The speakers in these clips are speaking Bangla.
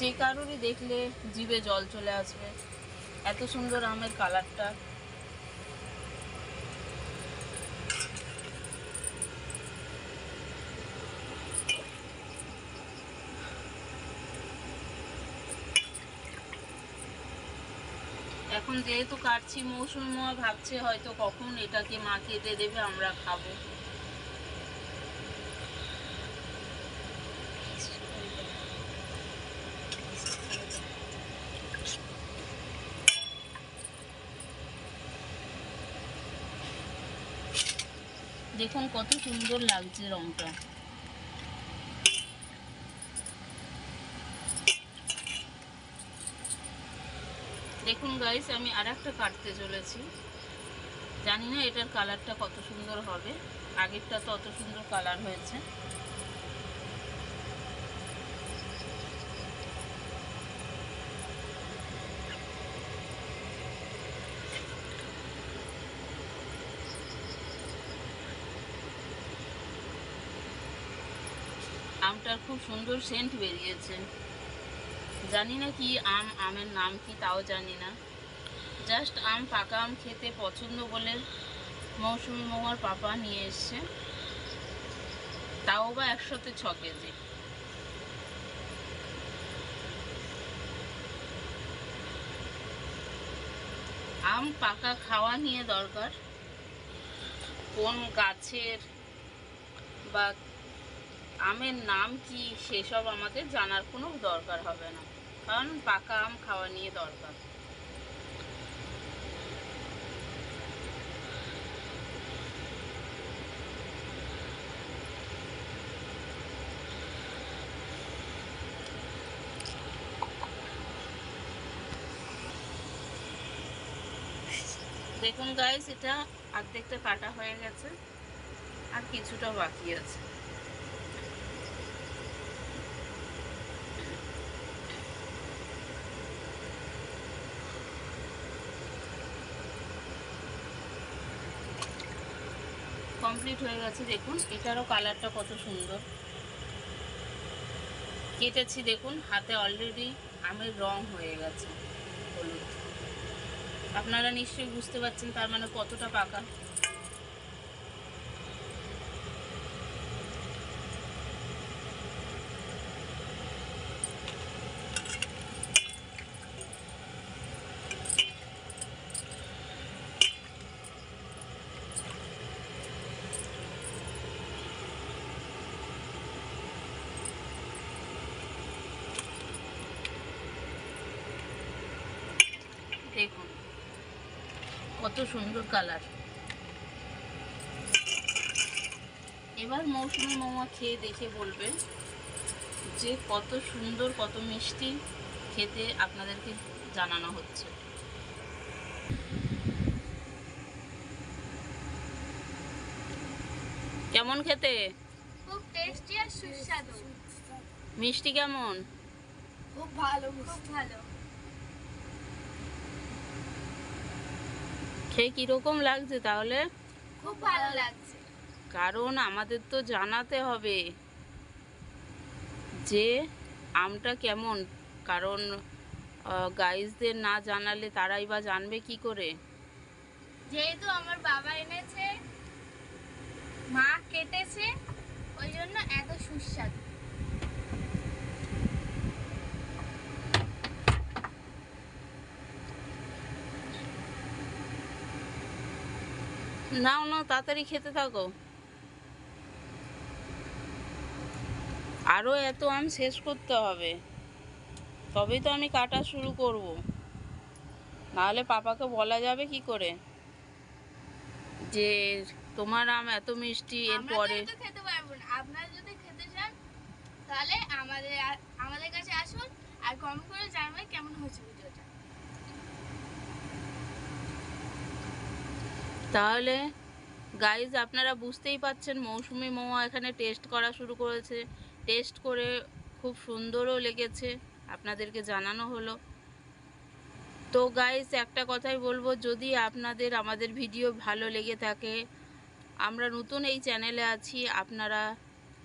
যে কারোরই দেখলে জিভে জল চলে আসবে। এত সুন্দর আমের কালারটা। এখন যেহেতু কাটছি, মৌসুমি ভাবছে হয়তো কখন এটাকে মা কেটে দেবে, আমরা খাব। দেখুন কত সুন্দর লাগছে রংটা। দেখুন গাইস আমি আর একটা কাটতে চলেছি। জানি না এটার কালারটা কত সুন্দর হবে। আগেরটা তো অত সুন্দর কালার হয়েছে। আমটার খুব সুন্দর সেন্ট বেরিয়েছে। জানি না কি আম, আমের নাম কি তাও জানি না। জাস্ট আম, পাকা আম খেতে পছন্দ বলে মৌসুমি মোমার পাপা নিয়ে এসছে। তাও বা একশোতে ছ কেজি। আম পাকা খাওয়া নিয়ে দরকার। কোন গাছের বা আমের নাম কি সেসব আমাদের জানার কোনো দরকার হবে না। কারণ পাকা আম খাওয়া নিয়ে দরকার। দেখুন গাইস এটা অর্ধেকটা কাটা হয়ে গেছে। আর কিছুটা বাকি আছে। কমপ্লিট হয়ে গেছে, দেখুন। এটারও কালারটা কত সুন্দর। কেটেছি, দেখুন, হাতে অলরেডি আমের রং হয়ে গেছে, হলুদ। আপনারা নিশ্চয়ই বুঝতে পারছেন তার মানে কতটা পাকা। দেখুন কত সুন্দর কালার এবার মৌসুমি মোমো খেয়ে দেখে বলবেন যে কত সুন্দর কত মিষ্টি খেতে আপনাদেরকে জানানো হচ্ছে। কেমন খেতে? খুব টেস্টি আর সুস্বাদু। মিষ্টি কেমন? খুব ভালো খুব ভালো। খেয়ে কীরকম লাগছে তাহলে? খুব ভালো লাগছে। কারণ আমাদের তো জানাতে হবে যে আমটা কেমন। কারণ গাইজদের না জানালে তারাই বা জানবে কি করে? যেহেতু আমার বাবা এনেছে মা কেটেছে ওই জন্য এত সুস্বাদু। নাও নাও তাড়াতাড়ি খেতে থাকো। আরও এত আম শেষ করতে হবে। তবেই তো আমি কাটা শুরু করব। নাহলে পাপাকে বলা যাবে কি করে? যে তোমার আম এত মিষ্টি এরপরে তো খেতে আপনারা যদি খেতে চান তাহলে আমাদের আমাদের কাছে আসুন আর কমেন্ট করে জানাবেন কেমন হয়েছে ভিডিওটা। তাহলে গাইজ আপনারা বুঝতেই পাচ্ছেন, মৌসুমি মোমো এখানে টেস্ট করা শুরু করেছে। টেস্ট করে খুব সুন্দরও লেগেছে, আপনাদেরকে জানানো হলো। তো গাইজ একটা কথাই বলব, যদি আপনাদের, আমাদের ভিডিও ভালো লেগে থাকে, আমরা নতুন এই চ্যানেলে আছি, আপনারা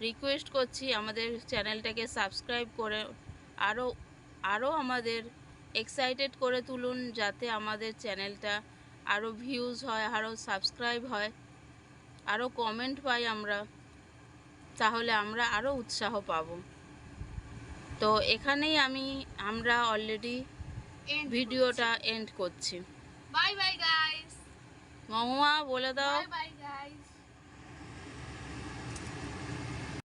রিকোয়েস্ট করছি, আমাদের চ্যানেলটাকে সাবস্ক্রাইব করে আরও আরও আমাদের এক্সাইটেড করে তুলুন, যাতে আমাদের চ্যানেলটা আরও ভিউজ হয় আরও সাবস্ক্রাইব হয় আরও কমেন্ট পাই আমরা তাহলে আমরা আরও উৎসাহ পাব। তো এখানেই আমি আমরা অলরেডি ভিডিওটা এন্ড করছি। বাই বাই গাইস মহুয়া বলে দাও। Bye bye guys